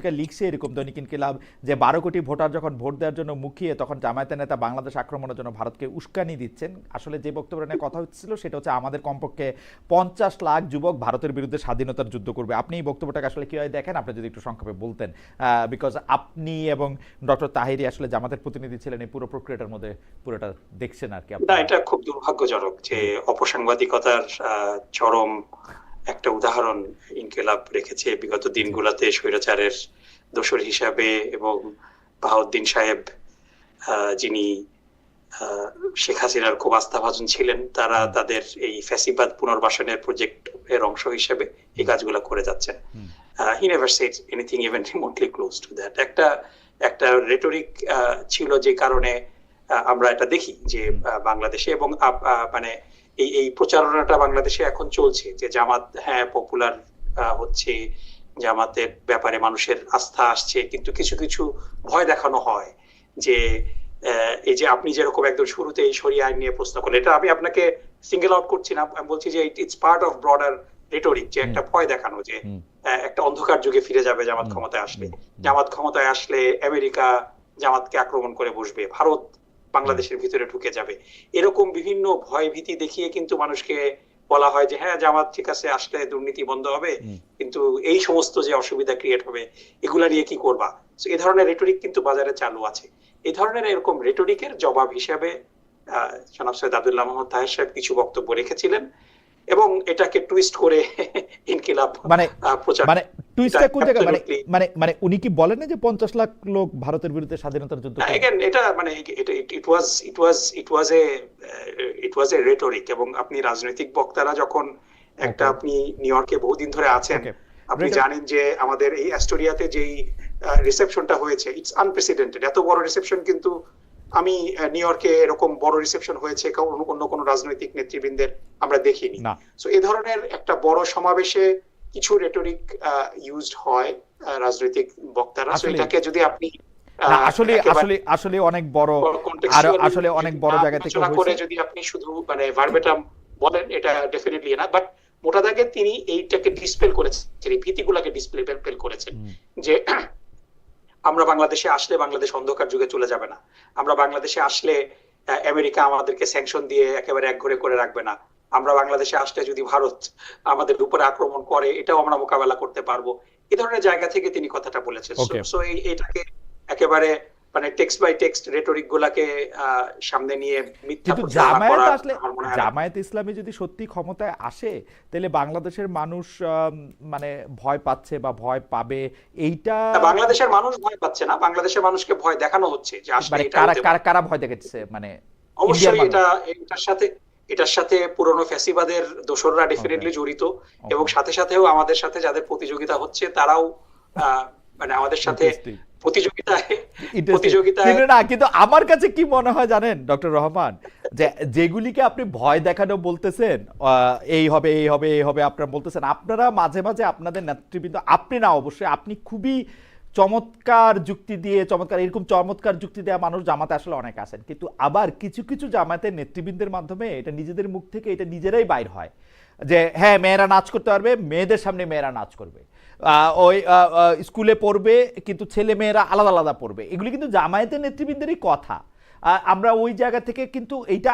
পত্রিকা লিখছে এরকম দৈনিক ইনকিলাব যে বারো কোটি ভোটার যখন ভোট দেওয়ার জন্য মুখিয়ে তখন জামায়াতের নেতা বাংলাদেশ আক্রমণের জন্য ভারতকে উস্কানি দিচ্ছেন। আসলে যে বক্তব্য নিয়ে কথা হচ্ছিল সেটা হচ্ছে আমাদের কমপক্ষে পঞ্চাশ লাখ যুবক ভারতের বিরুদ্ধে স্বাধীনতার যুদ্ধ করবে। আপনি এই বক্তব্যটাকে আসলে কীভাবে দেখেন? আপনি যদি একটু সংক্ষেপে বলতেন। বিকজ আপনি এবং ডক্টর তাহিরি আসলে জামাতের প্রতিনিধি ছিলেন এই পুরো প্রক্রিয়াটার মধ্যে পুরোটা দেখছেন আর কি। না, এটা খুব দুর্ভাগ্যজনক যে অপসাংবাদিকতার চরম একটা উদাহরণ ইনকেলাব রেখেছে। বিগত দিনগুলোতে স্বৈরাচারের দোসর হিসাবে এবং বাহাউদ্দিন সাহেব যিনি শেখ হাসিনার খুব আস্থাভাজন ছিলেন তারা তাদের এই ফ্যাসিবাদ পুনর্বাসনের প্রজেক্ট এর অংশ হিসেবে এই কাজগুলো করে যাচ্ছেন। He never said anything even remotely close to that একটা একটা রেটরিক ছিল যে কারণে আমরা এটা দেখি যে বাংলাদেশে এবং মানে এই এই প্রচারণাটা বাংলাদেশে এখন চলছে যে জামাত হ্যাঁ পপুলার হচ্ছে জামাতের ব্যাপারে মানুষের আস্থা আসছে কিন্তু কিছু কিছু ভয় দেখানো হয় যে এই যে আপনি যেরকম একদম শুরুতে এই সরিয়ে আইন নিয়ে প্রশ্ন করলেন এটা আমি আপনাকে সিঙ্গেল আউট করছি না আমি বলছি যে it's part of broader rhetoric যে একটা ভয় দেখানো যে একটা অন্ধকার যুগে ফিরে যাবে জামাত ক্ষমতায় আসলে। জামাত ক্ষমতায় আসলে আমেরিকা জামাতকে আক্রমণ করে বসবে ভারত বাংলাদেশের ভিতরে ঢুকে যাবে। এরকম বিভিন্ন ভয় ভীতি দেখিয়ে কিন্তু মানুষকে বলা হয় যে হ্যাঁ জামাত ঠিক আছে আসলে দুর্নীতি বন্ধ হবে কিন্তু এই সমস্ত যে অসুবিধা ক্রিয়েট হবে এগুলা নিয়ে কি করবা? এই ধরনের রেটরিক কিন্তু বাজারে চালু আছে। এই ধরনের এরকম রেটরিকের জবাব হিসাবে আহ, জনাব সৈয়দ আব্দুল্লাহ মোহাম্মদ তাহের সাহেব কিছু বক্তব্য রেখেছিলেন এবং এটাকে টুইস্ট করে ইনকিলাব মানে প্রচার মানে টুইস্টটা কোন জায়গায় মানে মানে মানে উনি কি বলেন না যে পঞ্চাশ লাখ লোক ভারতের বিরুদ্ধে স্বাধীনতার যুদ্ধ? এগেন এটা মানে ইট ওয়াজ ইট ওয়াজ ইট ওয়াজ এ ইট ওয়াজ এ রেটরিক এবং আপনি রাজনৈতিক বক্তারা যখন একটা আপনি নিউ ইয়র্কে বহুদিন ধরে আছেন আপনি জানেন যে আমাদের এই অ্যাস্টোরিয়াতে যেই রিসেপশনটা হয়েছে ইটস আনপ্রেসিডেন্টেড এত বড় রিসেপশন কিন্তু আমি নিউ ইয়র্কে এরকম বড় রিসেপশন হয়েছে কারণ অন্য কোনো রাজনৈতিক নেতৃবৃন্দের আমরা দেখিনি। সো এই ধরনের একটা বড় সমাবেশে কিছু রেটরিক ইউজড হয় রাজনৈতিক বক্তারা। সো এটাকে যদি আপনি আসলে আসলে আসলে অনেক বড় আরও আসলে অনেক বড় জায়গা থেকে করে যদি আপনি শুধু মানে ভার্বেটাম বলেন এটা ডেফিনেটলি না। বাট মোটা দাগে তিনি এইটাকে ডিসপেল করেছেন এই ভীতিগুলোকে ডিসপেল করেছেন। যে আমরা বাংলাদেশে আসলে বাংলাদেশ অন্ধকার যুগে চলে যাবে না। আমরা বাংলাদেশে আসলে আমেরিকা আমাদেরকে স্যাংশন দিয়ে একেবারে একঘরে করে রাখবে না। আমরা বাংলাদেশে আসলে যদি ভারত আমাদের উপরে আক্রমণ করে এটাও আমরা মোকাবেলা করতে পারব। এই ধরনের জায়গা থেকে তিনি কথাটা বলেছেন। সো এটাকে একেবারে মানে টেক্সট বাই টেক্সট রেটরিক গুলাকে সামনে নিয়ে মিথ্যা জামায়াত আসলে। জামায়াত ইসলামী যদি সত্যি ক্ষমতায় আসে তাহলে বাংলাদেশের মানুষ মানে ভয় পাচ্ছে বা ভয় পাবে। এইটা বাংলাদেশের মানুষ ভয় পাচ্ছে না। বাংলাদেশের মানুষকে ভয় দেখানো হচ্ছে যে আসলে মানে এটা কারা কারা ভয় দেখেছে মানে অবশ্যই এটা এটার সাথে এটার সাথে পুরনো ফ্যাসিবাদের দোসররা ডেফিনেটলি জড়িত এবং সাথে সাথেও আমাদের সাথে যাদের প্রতিযোগিতা হচ্ছে তারাও মানে আমাদের সাথে প্রতিযোগিতায় প্রতিযোগিতায় না কিন্তু আমার কাছে কি মনে হয় জানেন ডক্টর রহমান যে যেগুলিকে আপনি ভয় দেখানো বলতেছেন এই হবে এই হবে এই হবে আপনারা বলতেছেন আপনারা মাঝে মাঝে আপনাদের নেতৃবৃন্দ আপনি না অবশ্যই আপনি খুবই চমৎকার যুক্তি দিয়ে, চমৎকার এরকম চমৎকার যুক্তি দেওয়া মানুষ জামাতে আসলে অনেক আছেন। কিন্তু আবার কিছু কিছু জামাতের নেতৃবৃন্দের মাধ্যমে এটা নিজেদের মুখ থেকে এটা নিজেরাই বাইর হয়। যে হ্যাঁ মেয়েরা নাচ করতে পারবে, মেয়েদের সামনে মেয়েরা নাচ করবে। ওই স্কুলে পড়বে, কিন্তু ছেলে মেয়েরা আলাদা আলাদা পড়বে। এগুলি কিন্তু জামায়াতের নেতৃবৃন্দেরই কথা। আমরা ওই জায়গা থেকে কিন্তু এইটা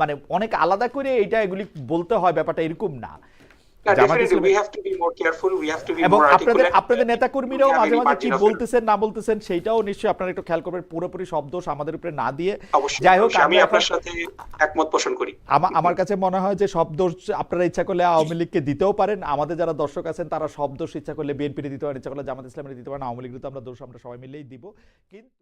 মানে অনেক আলাদা করে এইটা এগুলি বলতে হয়, ব্যাপারটা এরকম না। Jamaat definitely Islami- we have to be more careful we have to be এবং আপনাদের আপনাদের নেতাকর্মীরাও মাঝে মাঝে কি বলতেছেন না বলতেছেন সেইটাও নিশ্চয়ই আপনারা একটু খেয়াল করবেন পুরোপুরি শব্দ আমাদের উপরে না দিয়ে। যাই হোক আমি আপনার সাথে একমত পোষণ করি। আমার কাছে মনে হয় যে সব দোষ আপনারা ইচ্ছা করলে আওয়ামী লীগকে দিতেও পারেন আমাদের যারা দর্শক আছেন তারা সব দোষ ইচ্ছা করলে বিএনপি দিতে পারেন ইচ্ছা করলে জামাত ইসলামের দিতে পারেন আওয়ামী লীগের তো আমরা দোষ আমরা সবাই মিলেই দিব। কিন্তু